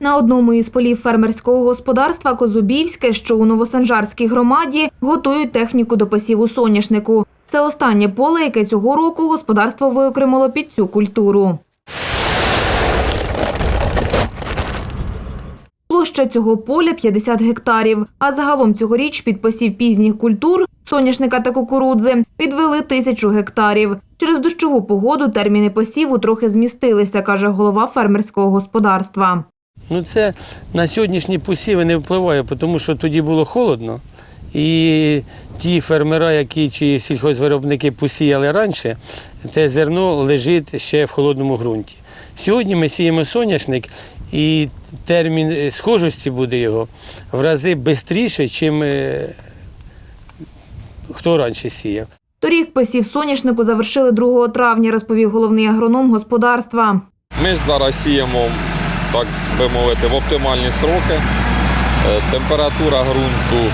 На одному із полів фермерського господарства Козубівське, що у Новосанжарській громаді, готують техніку до посіву соняшнику. Це останнє поле, яке цього року господарство виокремило під цю культуру. Площа цього поля 50 гектарів, а загалом цьогоріч під посів пізніх культур соняшника та кукурудзи відвели тисячу гектарів. Через дощову погоду терміни посіву трохи змістилися, каже голова фермерського господарства. Ну це на сьогоднішні посіви не впливає, тому що тоді було холодно. І ті фермера, які чи сільхозвиробники посіяли раніше, те зерно лежить ще в холодному ґрунті. Сьогодні ми сіємо соняшник, і термін е, схожості буде його в рази швидше, ніж хто раніше сіяв. Торік посів соняшнику завершили 2 травня, розповів головний агроном господарства. Ми ж зараз сіємо, так би мовити, в оптимальні сроки. Е, Температура ґрунту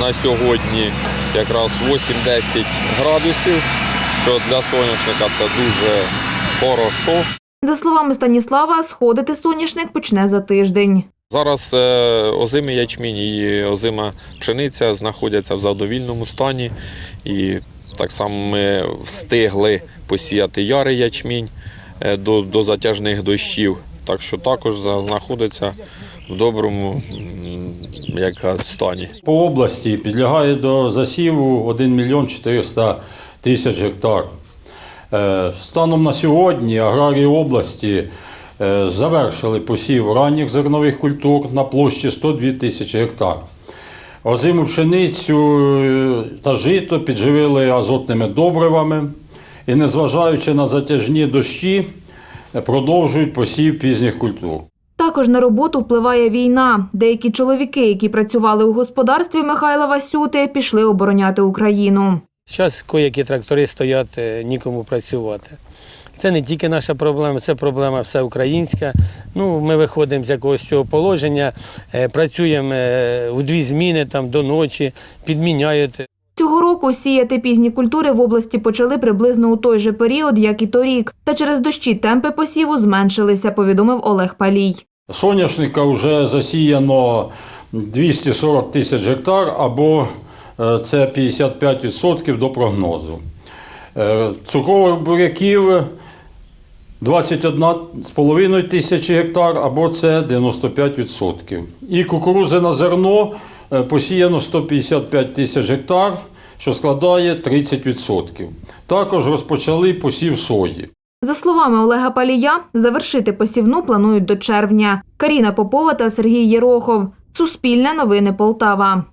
на сьогодні якраз 8-10 градусів, що для соняшника це дуже хорошо. За словами Станіслава, сходити соняшник почне за тиждень. Зараз е, озимий ячмінь і озима пшениця знаходяться в задовільному стані. І так само ми встигли посіяти ярий ячмінь е, до, до затяжних дощів. Так що також знаходиться в доброму як стані. По області підлягає до засіву 1 мільйон 400 тисяч гектар. Е, Станом на сьогодні аграрії області е, завершили посів ранніх зернових культур на площі 102 тисячі гектар. Озиму пшеницю е, та жито підживили азотними добривами і, незважаючи на затяжні дощі, продовжують посів пізніх культур. Також на роботу впливає війна. Деякі чоловіки, які працювали у господарстві Михайла Васюти, пішли обороняти Україну. Зараз коякі трактори стоять, е, нікому працювати. Це не тільки наша проблема, це проблема всеукраїнська. Ну, ми виходимо з якогось цього положення, е, працюємо е, у дві зміни там, до ночі, підміняють. Цього року сіяти пізні культури в області почали приблизно у той же період, як і торік. Та через дощі темпи посіву зменшилися, повідомив Олег Палій. Соняшника вже засіяно 240 тисяч гектар, або е, це 55% до прогнозу. Е, Цукрових буряків 21,5 тисячі гектар, або це 95%. І кукурузи на зерно е, посіяно 155 тисяч гектар, що складає 30%. Також розпочали посів сої. За словами Олега Палія, завершити посівну планують до червня. Каріна Попова та Сергій Єрохов. Суспільне новини Полтава.